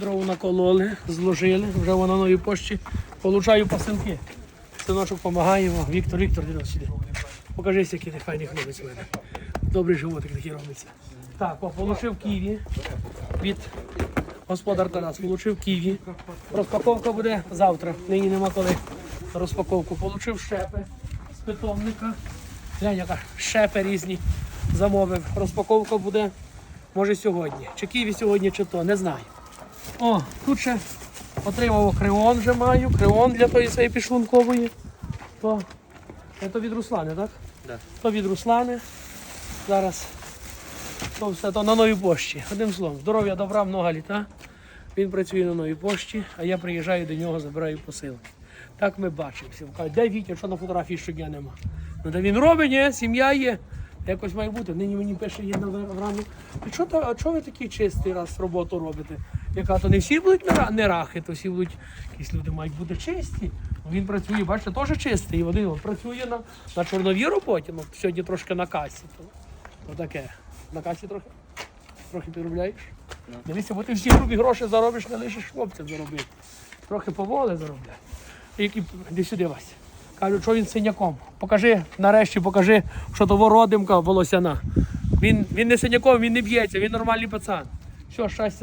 Дров накололи, зложили, вже воно на новій пошті. Получаю посилки. Синочок допомагає. О, Віктор, Віктор, іди сюди. Покажись, який ти файний хлопець у мене. Добрий животик такий робиться. Так, о, получив ківі від господар Тарас. Получив ківі. Розпаковка буде завтра. Нині нема коли розпаковку. Получив щепи з питомника. Глянь, яка щепи різні замовив. Розпаковка буде, може, сьогодні. Чи ківі сьогодні, чи то, не знаю. О, тут ще отримав креон вже маю. Креон для тої своєї підшлункової. То, це від Руслани, так? Да. То від Руслани. Зараз то все то на новій пошті. Одним словом, здоров'я, добра, много літа. Він працює на новій пошті, а я приїжджаю до нього, забираю посилки. Так ми бачимося. Кажуть, де Вітя, що на фотографії щодня нема. Ну де він робить, ні, сім'я є. Якось має бути. Нині мені пише є. І що то, а чого ви такий чистий раз роботу робите? Яка то не всі будуть нера- нерахи, то всі будуть, якісь люди мають бути чисті. Він працює, бачите, теж чистий. І один працює на, на чорновій роботі, ну сьогодні трошки на касі. То, то таке. На касі трохи? Трохи підробляєш? Дивися, бо ти всі грубі гроші заробиш, не лишиш хлопцям заробити. Трохи поволи заробляй. Які, іди сюди, Вася. Кажуть, що він синяком. Покажи, нарешті покажи, що то родимка волосяна. Він, він не синяком, він не б'ється, він нормальний пацан. Все, щастя.